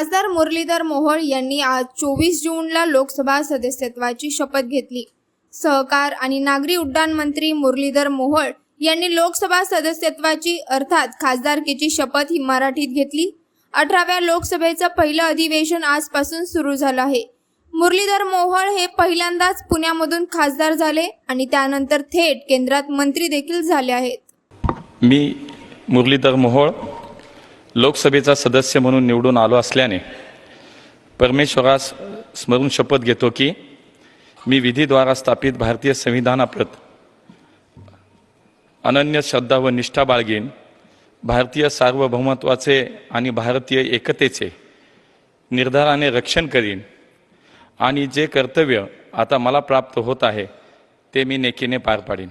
खासदार मुरलीधर मोहोळ यांनी आज चोवीस जूनला लोकसभा सदस्यत्वाची शपथ घेतली. सहकार आणि नागरी उड्डाण मंत्री मुरलीधर मोहोळ यांनी लोकसभा सदस्यत्वाची अर्थात खासदारकीची शपथ ही मराठीत घेतली. अठराव्या लोकसभेचं पहिलं अधिवेशन आजपासून सुरू झालं आहे. मुरलीधर मोहोळ हे पहिल्यांदाच पुण्यामधून खासदार झाले आणि त्यानंतर थेट केंद्रात मंत्री देखील झाले आहेत. मी मुरलीधर मोहोळ लोकसभेचा सदस्य म्हणून निवडून आलो असल्याने परमेश्वरास स्मरून शपथ घेतो की मी विधीद्वारा स्थापित भारतीय संविधानाप्रत अनन्य श्रद्धा व निष्ठा बाळगीन भारतीय सार्वभौमत्वाचे आणि भारतीय एकतेचे निर्धाराने रक्षण करीन आणि जे कर्तव्य आता मला प्राप्त होत आहे ते मी नेकीने पार पाडीन.